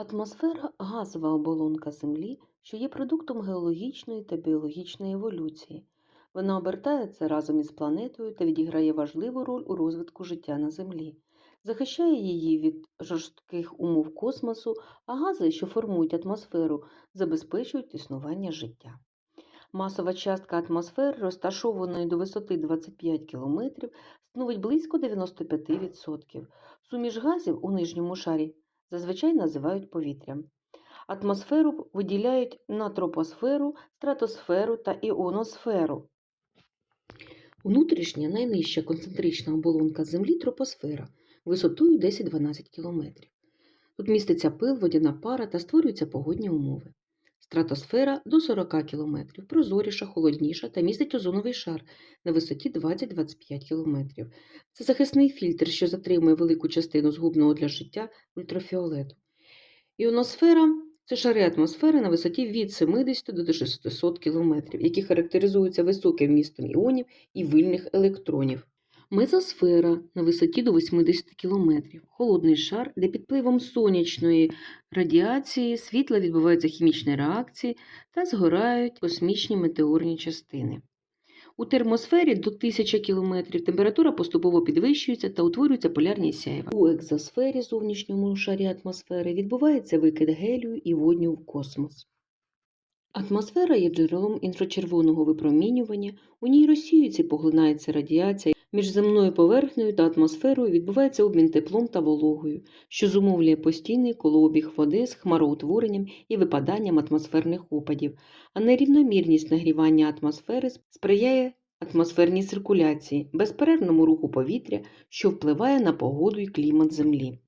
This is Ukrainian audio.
Атмосфера газова оболонка Землі, що є продуктом геологічної та біологічної еволюції. Вона обертається разом із планетою та відіграє важливу роль у розвитку життя на Землі, захищає її від жорстких умов космосу, а гази, що формують атмосферу, забезпечують існування життя. Масова частка атмосфери, розташованої до висоти 25 км, становить близько 95%. Суміш газів у нижньому шарі зазвичай називають повітрям. Атмосферу виділяють на тропосферу, стратосферу та іоносферу. Внутрішня найнижча концентрична оболонка Землі тропосфера висотою 10-12 км. Тут міститься пил, водяна пара та створюються погодні умови. Стратосфера до 40 км, прозоріша, холодніша та містить озоновий шар на висоті 20-25 км. Це захисний фільтр, що затримує велику частину згубного для життя ультрафіолету. Іоносфера це шари атмосфери на висоті від 70 до 600 км, які характеризуються високим вмістом іонів і вильних електронів. Мезосфера на висоті до 80 км, холодний шар, де під впливом сонячної радіації світла відбуваються хімічні реакції та згорають космічні метеорні частини. У термосфері до 1000 км температура поступово підвищується та утворюються полярні сяйва. У екзосфері, зовнішньому шарі атмосфери, відбувається викид гелію і водню в космос. Атмосфера є джерелом інфрачервоного випромінювання, у ній розсіюється і поглинається радіація. Між земною поверхнею та атмосферою відбувається обмін теплом та вологою, що зумовлює постійний колообіг води з хмароутворенням і випаданням атмосферних опадів, а нерівномірність нагрівання атмосфери сприяє атмосферній циркуляції, безперервному руху повітря, що впливає на погоду і клімат Землі.